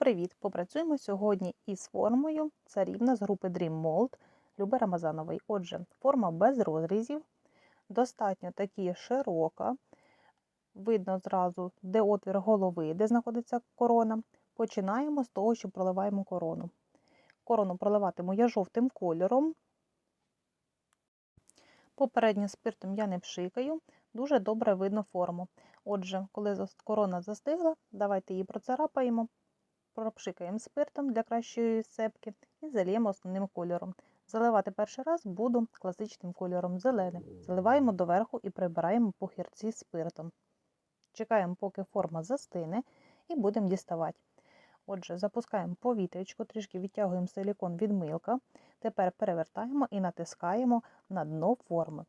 Привіт! Попрацюємо сьогодні із формою царівна з групи Dream Mold Люби Рамазанової. Отже, форма без розрізів, достатньо такі широка. Видно зразу, де отвір голови, де знаходиться корона. Починаємо з того, що проливаємо корону. Корону проливатиму я жовтим кольором. Попередньо спиртом я не пшикаю, дуже добре видно форму. Отже, коли корона застигла, давайте її процарапаємо, пропшикаємо спиртом для кращої сепки і заліємо основним кольором. Заливати перший раз буду класичним кольором зеленим. Заливаємо доверху і прибираємо похірці спиртом. Чекаємо, поки форма застине, і будемо діставати. Отже, запускаємо повітрячко, трішки відтягуємо силікон від милка. Тепер перевертаємо і натискаємо на дно форми.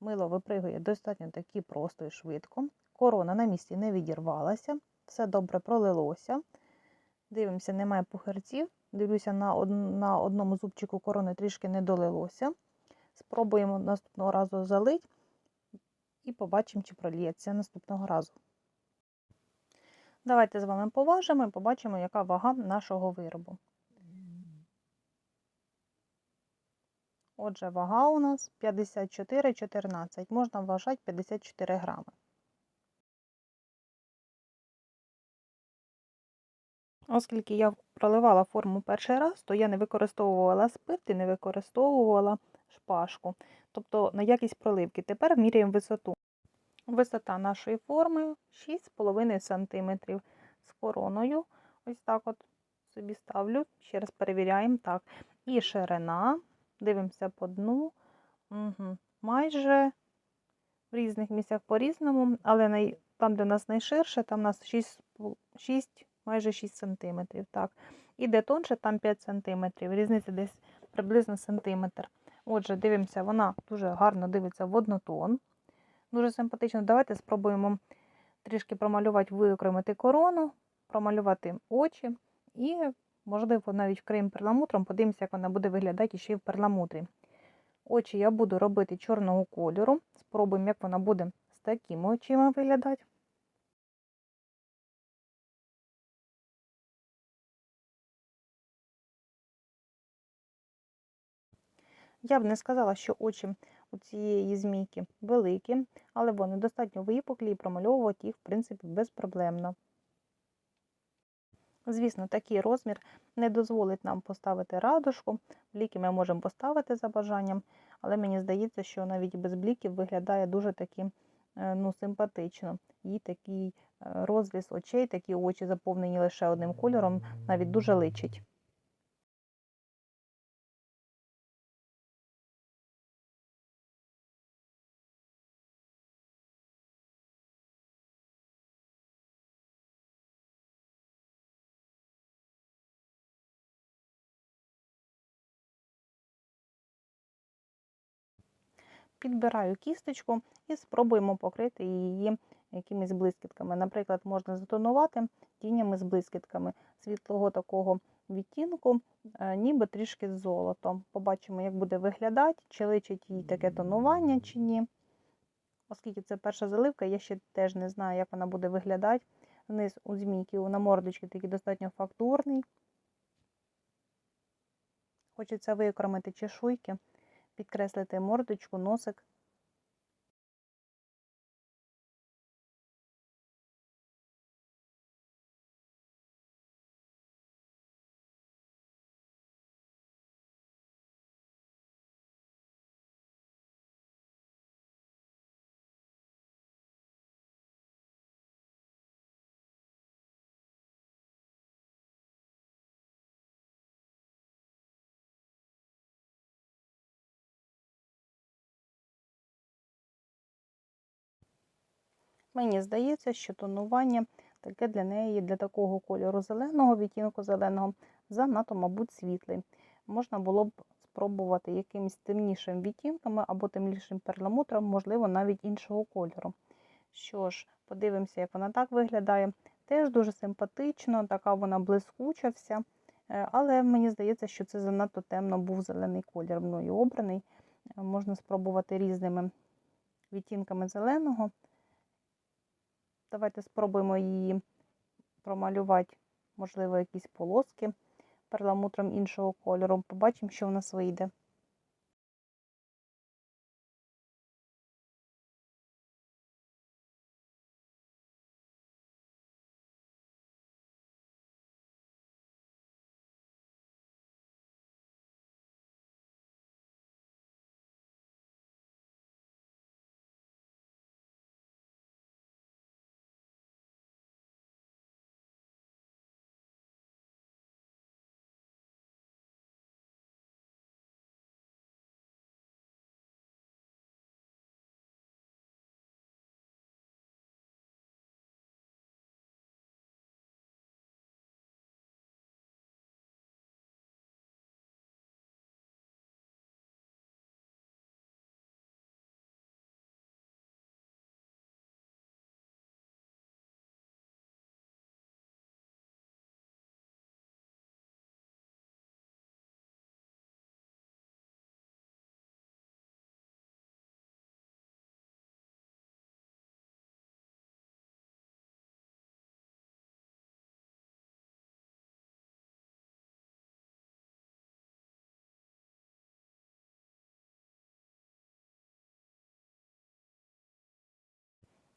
Мило випригує достатньо таки просто і швидко. Корона на місці не відірвалася, все добре пролилося. Дивимося, немає пухарців. Дивлюся, на, на одному зубчику корони трішки не долилося. Спробуємо наступного разу залити і побачимо, чи проліється наступного разу. Давайте з вами поважимо і побачимо, яка вага нашого виробу. Отже, вага у нас 54,14. Можна вважати 54 грами. Оскільки я проливала форму перший раз, то я не використовувала спирт і не використовувала шпажку, тобто на якість проливки. Тепер міряємо висоту. Висота нашої форми 6,5 см з короною. Ось так от собі ставлю, ще раз перевіряємо. так. І ширина, дивимося по дну. Угу. Майже в різних місцях по-різному, але там, де у нас найширше, там у нас 6, 6 майже 6 см. Так. І де тонше, там 5 см. Різниця десь приблизно сантиметр. Отже, дивимося, вона дуже гарно дивиться в однотон. Дуже симпатично. Давайте спробуємо трішки промалювати, виокремити корону, промалювати очі і, можливо, навіть вкриємо перламутром, подивимося, як вона буде виглядати ще й в перламутрі. Очі я буду робити чорного кольору. Спробуємо, як вона буде з такими очима виглядати. Я б не сказала, що очі у цієї змійки великі, але вони достатньо випуклі і промальовувати їх, в принципі, безпроблемно. Звісно, такий розмір не дозволить нам поставити радужку. Бліки ми можемо поставити за бажанням, але мені здається, що навіть без бліків виглядає дуже таки ну, симпатично. І такий розріз очей, такі очі заповнені лише одним кольором, навіть дуже личить. Підбираю кісточку і спробуємо покрити її якимись блискітками. Наприклад, можна затонувати тінями з блискітками світлого такого відтінку, е, ніби трішки з золотом. Побачимо, як буде виглядати, чи личить їй таке тонування, чи ні. Оскільки це перша заливка, я ще теж не знаю, як вона буде виглядати. Вниз у змійки на мордочки такий достатньо фактурний. Хочеться виокремити чешуйки підкреслити мордочку, носик. Мені здається, що тонування таке для неї, для такого кольору зеленого, відтінку зеленого, занадто, мабуть, світлий. Можна було б спробувати якимось темнішим відтінками або темнішим перламутром, можливо, навіть іншого кольору. Що ж, подивимося, як вона так виглядає. Теж дуже симпатично, така вона блискуча вся. Е, але мені здається, що це занадто темно був зелений колір мною обраний. Е, можна спробувати різними відтінками зеленого. Давайте спробуємо її промалювати, можливо, якісь полоски перламутром іншого кольору. Побачимо, що в нас вийде.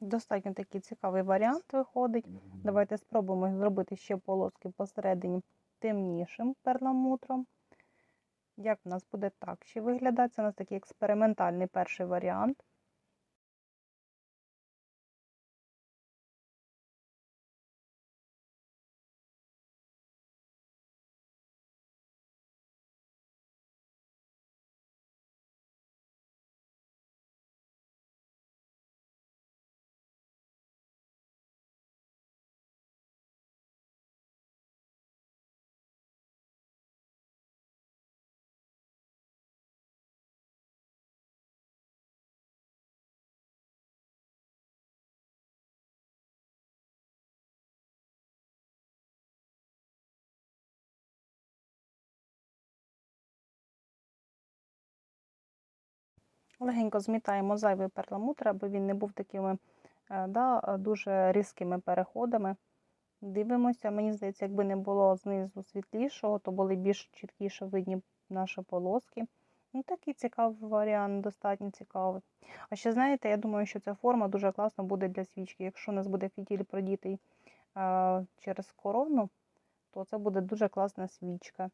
Достатньо такий цікавий варіант виходить. Давайте спробуємо зробити ще полоски посередині темнішим перламутром. Як в нас буде так ще виглядати? Це у нас такий експериментальний перший варіант. Легенько змітаємо зайвий перламутр, аби він не був такими е, да, е, дуже різкими переходами. Дивимося, мені здається, якби не було знизу світлішого, то були більш чіткіше видні наші полоски. Ну, Такий цікавий варіант, достатньо цікавий. А ще знаєте, я думаю, що ця форма дуже класно буде для свічки. Якщо у нас буде фітіль продітий е, через корону, то це буде дуже класна свічка.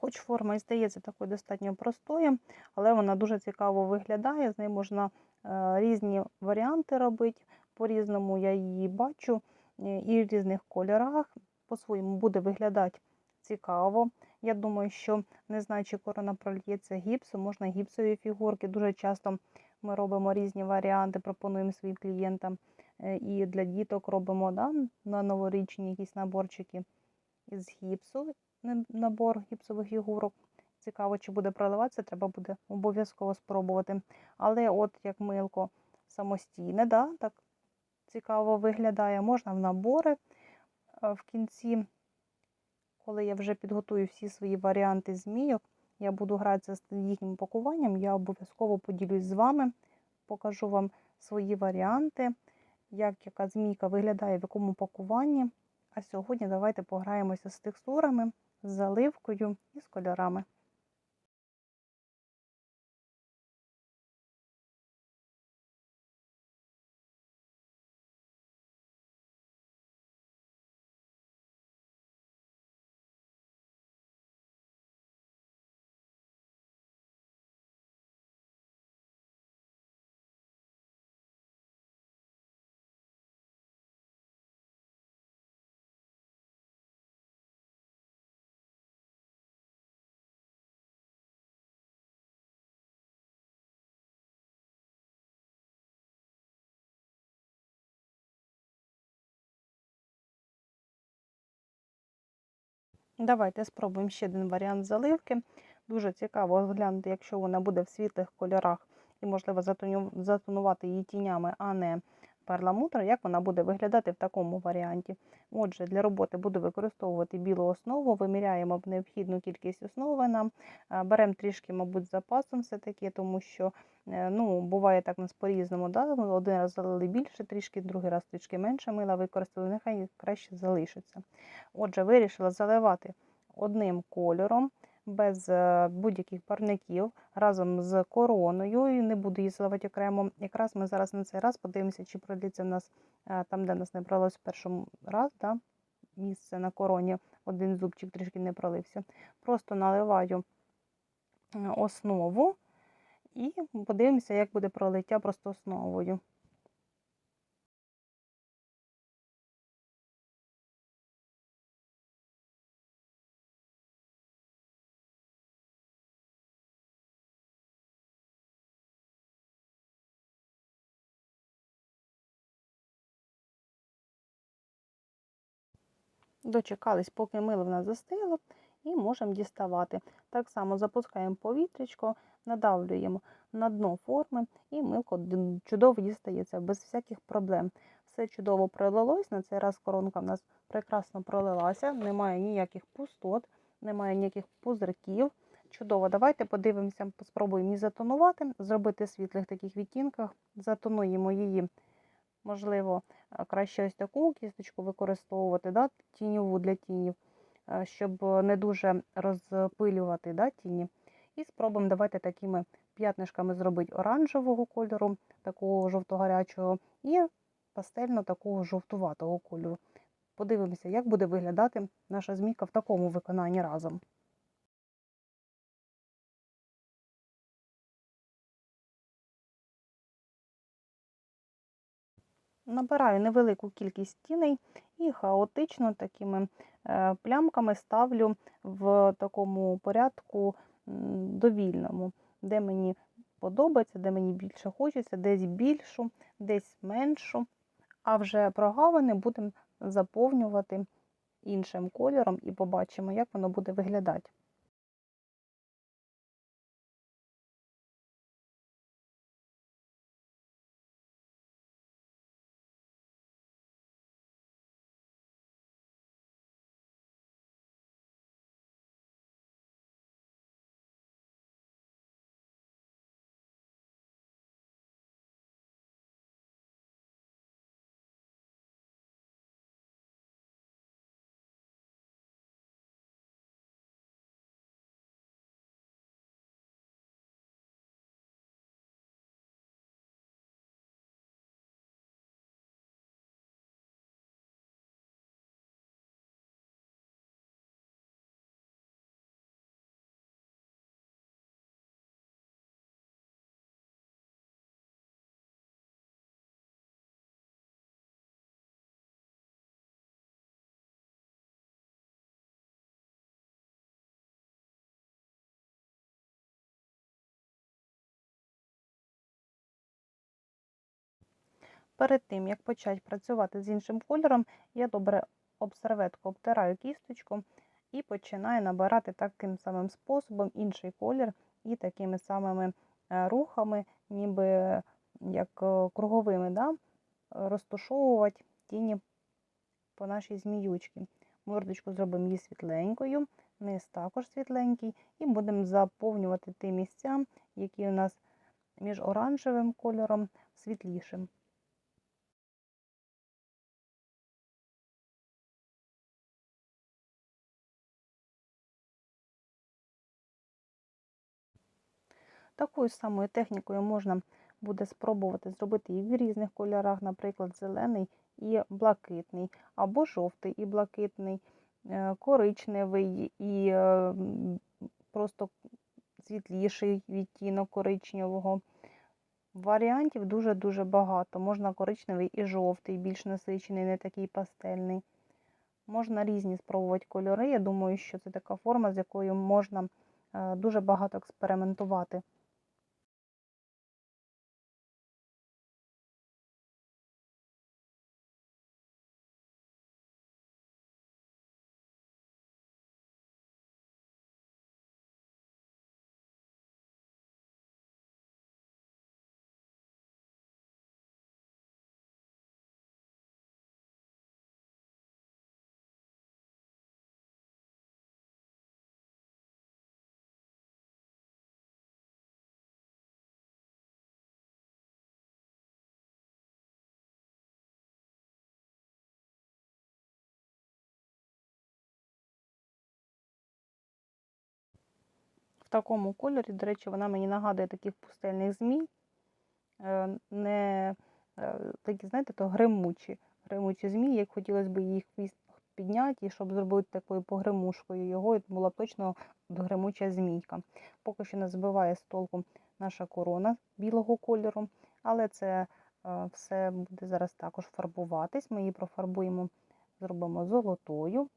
Хоч форма і здається такою достатньо простою, але вона дуже цікаво виглядає. З нею можна е, різні варіанти робити. По-різному я її бачу е, і в різних кольорах. По-своєму буде виглядати цікаво. Я думаю, що не знаю, чи корона прольється гіпсом, можна гіпсові фігурки. Дуже часто ми робимо різні варіанти, пропонуємо своїм клієнтам. Е, і для діток робимо да, на новорічні якісь наборчики із гіпсу набор гіпсових фігурок. Цікаво, чи буде проливатися, треба буде обов'язково спробувати. Але от як милко самостійне, да, так цікаво виглядає, можна в набори в кінці, коли я вже підготую всі свої варіанти змійок, я буду гратися з їхнім пакуванням, я обов'язково поділюсь з вами, покажу вам свої варіанти, як яка змійка виглядає в якому пакуванні. А сьогодні давайте пограємося з текстурами з заливкою і з кольорами. Давайте спробуємо ще один варіант заливки. Дуже цікаво оглянути, якщо вона буде в світлих кольорах і, можливо, затонувати її тінями, а не перламутр, як вона буде виглядати в такому варіанті. Отже, для роботи буду використовувати білу основу, виміряємо необхідну кількість основи нам, беремо трішки, мабуть, з запасом все-таки, тому що е, ну, буває так у нас по-різному. Да? Один раз залили більше, трішки, другий раз трішки менше мила використали, нехай краще залишиться. Отже, вирішила заливати одним кольором без е, будь-яких парників разом з короною. І не буду її заливати окремо. Якраз ми зараз на цей раз подивимося, чи пройдеться в нас е, там, де нас не бралось в першому раз, да, місце на короні, один зубчик трішки не пролився. Просто наливаю е, основу і подивимося, як буде пролиття просто основою. Дочекались, поки мило в нас застило, і можемо діставати. Так само запускаємо повітрячко, надавлюємо на дно форми, і милко чудово дістається, без всяких проблем. Все чудово пролилось. На цей раз коронка в нас прекрасно пролилася, немає ніяких пустот, немає ніяких пузирків. Чудово, давайте подивимося, спробуємо її затонувати, зробити світлих таких відтінках, затонуємо її можливо, е, краще ось таку кісточку використовувати, да, тіньову для тінів, е, щоб не дуже розпилювати да, тіні. І спробуємо давайте такими п'ятнишками зробити оранжевого кольору, такого жовто-гарячого, і пастельно такого жовтуватого кольору. Подивимося, як буде виглядати наша змійка в такому виконанні разом. Набираю невелику кількість тіней і хаотично такими е, плямками ставлю в такому порядку довільному, де мені подобається, де мені більше хочеться, десь більшу, десь меншу. А вже прогавини будемо заповнювати іншим кольором і побачимо, як воно буде виглядати. Перед тим, як почати працювати з іншим кольором, я добре об серветку обтираю кісточку і починаю набирати таким самим способом інший колір і такими самими е, рухами, ніби як е, круговими, да? розташовувати тіні по нашій зміючці. Мордочку зробимо її світленькою, низ також світленький, і будемо заповнювати ті місця, які у нас між оранжевим кольором світлішим. Такою самою технікою можна буде спробувати зробити і в різних кольорах, наприклад, зелений і блакитний, або жовтий і блакитний, е, коричневий і е, просто світліший відтінок коричневого. Варіантів дуже-дуже багато. Можна коричневий і жовтий, більш насичений, не такий пастельний. Можна різні спробувати кольори. Я думаю, що це така форма, з якою можна е, дуже багато експериментувати. В такому кольорі, до речі, вона мені нагадує таких пустельних змій. Е, Не е, такі, знаєте, то гримучі. Гримучі змії, як хотілося б їх підняти, і щоб зробити такою погримушкою його, і була б точно гримуча змійка. Поки що не збиває з толку наша корона білого кольору, але це е, все буде зараз також фарбуватись. Ми її профарбуємо, зробимо золотою.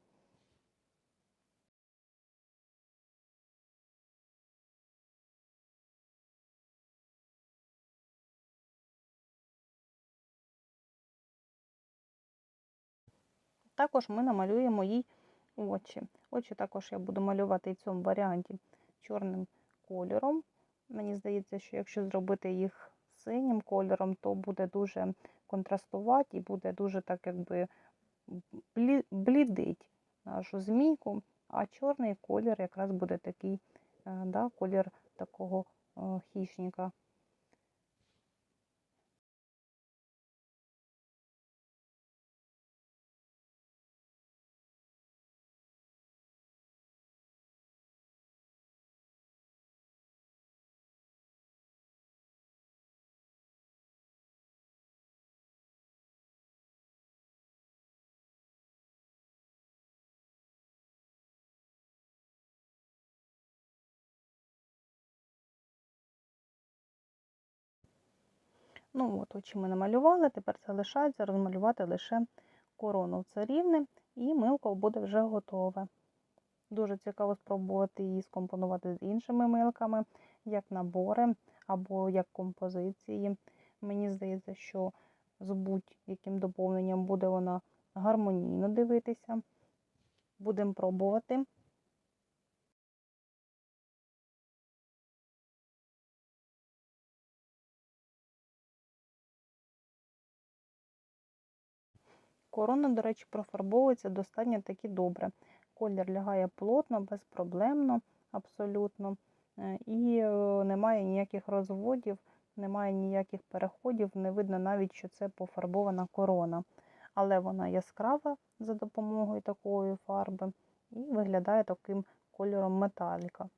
Також ми намалюємо їй очі. Очі також я буду малювати в цьому варіанті чорним кольором. Мені здається, що якщо зробити їх синім кольором, то буде дуже контрастувати і буде дуже так якби блідить нашу змійку, а чорний колір якраз буде такий, е, да, колір такого е, хищника. Ну от, очі ми намалювали, тепер залишається розмалювати лише корону царівни, і милко буде вже готове. Дуже цікаво спробувати її скомпонувати з іншими милками, як набори або як композиції. Мені здається, що з будь-яким доповненням буде вона гармонійно дивитися. Будемо пробувати. Корона, до речі, профарбовується достатньо таки добре. Колір лягає плотно, безпроблемно, абсолютно. Е, І е, немає ніяких розводів, немає ніяких переходів, не видно навіть, що це пофарбована корона. Але вона яскрава за допомогою такої фарби і виглядає таким кольором металіка.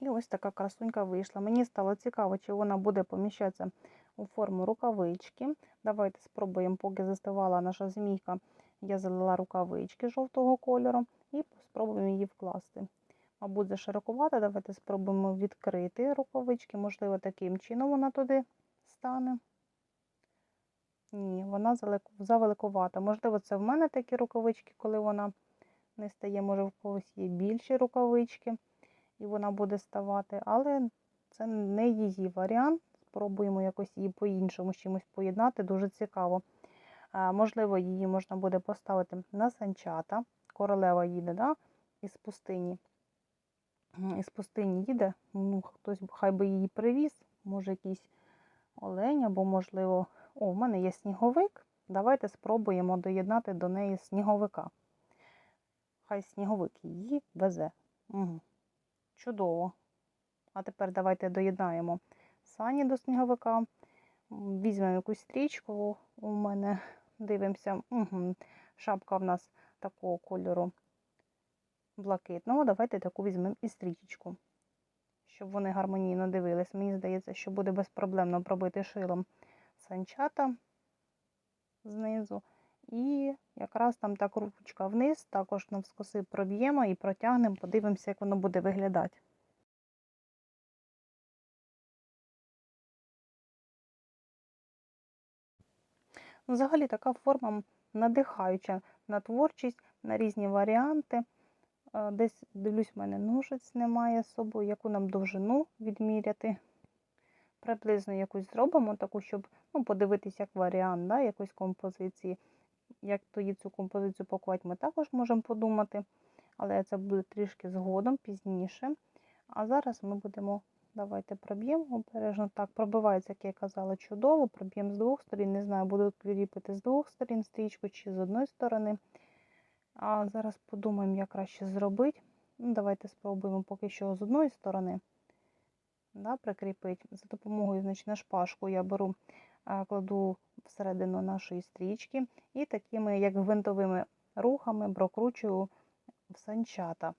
І ось така красунька вийшла. Мені стало цікаво, чи вона буде поміщатися у форму рукавички. Давайте спробуємо, поки застивала наша змійка, я залила рукавички жовтого кольору і спробуємо її вкласти. Мабуть, заширокувата, давайте спробуємо відкрити рукавички, можливо, таким чином вона туди стане. Ні, вона завеликувата. Можливо, це в мене такі рукавички, коли вона не стає, може, в когось є більші рукавички і вона буде ставати, але це не її варіант. Спробуємо якось її по-іншому чимось поєднати, дуже цікаво. Можливо, її можна буде поставити на санчата. Королева їде, да? із пустині. Із пустині їде, ну, хтось хай би її привіз, може якийсь олень, або, можливо, о, в мене є сніговик. Давайте спробуємо доєднати до неї сніговика. Хай сніговик її везе. Угу. Чудово. А тепер давайте доєднаємо сані до сніговика. Візьмемо якусь стрічку. У мене дивимося. Угу. Шапка в нас такого кольору блакитного. Давайте таку візьмемо і стрічечку, щоб вони гармонійно дивились. Мені здається, що буде безпроблемно пробити шилом санчата знизу. І якраз там так ручка вниз, також навскоси проб'ємо і протягнемо, подивимося, як воно буде виглядати. Ну, взагалі така форма надихаюча на творчість, на різні варіанти. Е, десь, дивлюсь, в мене ножиць немає з собою, яку нам довжину відміряти. Приблизно якусь зробимо, таку, щоб ну, подивитися як варіант да, якоїсь композиції. Як тоді цю композицію пакувати, ми також можемо подумати, але це буде трішки згодом, пізніше. А зараз ми будемо Давайте проб'ємо обережно. Так, пробивається, як я казала, чудово. Проб'ємо з двох сторін. Не знаю, буду кріпити з двох сторін стрічку чи з одної сторони. А зараз подумаємо, як краще зробити. Ну, давайте спробуємо поки що з одної сторони да, прикріпити. За допомогою значить, на шпажку я беру, кладу всередину нашої стрічки і такими, як гвинтовими рухами, прокручую в санчата.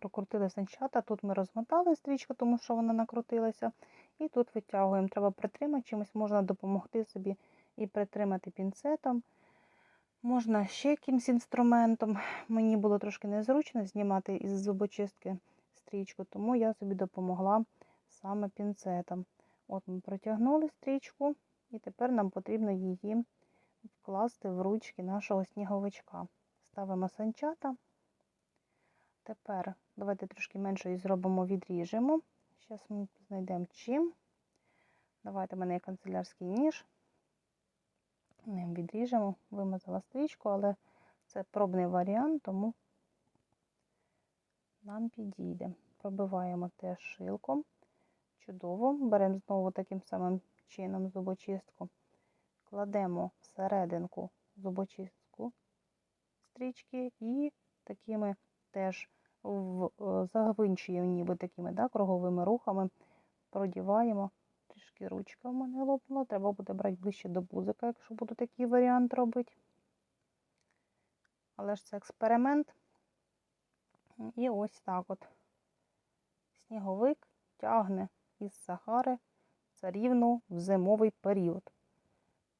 Прокрутили санчата, тут ми розмотали стрічку, тому що вона накрутилася. І тут витягуємо. Треба притримати чимось, можна допомогти собі і притримати пінцетом. Можна ще якимсь інструментом. Мені було трошки незручно знімати із зубочистки стрічку, тому я собі допомогла саме пінцетом. От ми протягнули стрічку, і тепер нам потрібно її вкласти в ручки нашого сніговичка. Ставимо санчата. Тепер давайте трошки менше її зробимо, відріжемо. Зараз ми знайдемо чим. Давайте в мене канцелярський ніж. Ним відріжемо, вимазала стрічку, але це пробний варіант, тому нам підійде. Пробиваємо теж шилком. Чудово. Беремо знову таким самим чином зубочистку. Кладемо всерединку зубочистку стрічки і такими теж в, е, загвинчуємо ніби такими да, круговими рухами продіваємо. Трішки ручка в мене лопнула. Треба буде брати ближче до бузика, якщо буду такий варіант робити. Але ж це експеримент. І ось так от. Сніговик тягне із Сахари царівну в зимовий період.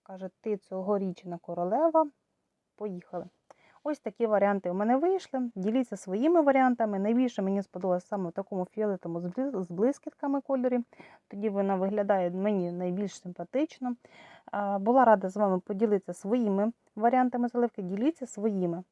Каже, ти цьогорічна королева. Поїхали. Ось такі варіанти у мене вийшли. Діліться своїми варіантами. Найбільше мені сподобалось саме в такому фіолетовому з блискітками кольорі. Тоді вона виглядає мені найбільш симпатично. Була рада з вами поділитися своїми варіантами заливки. Діліться своїми.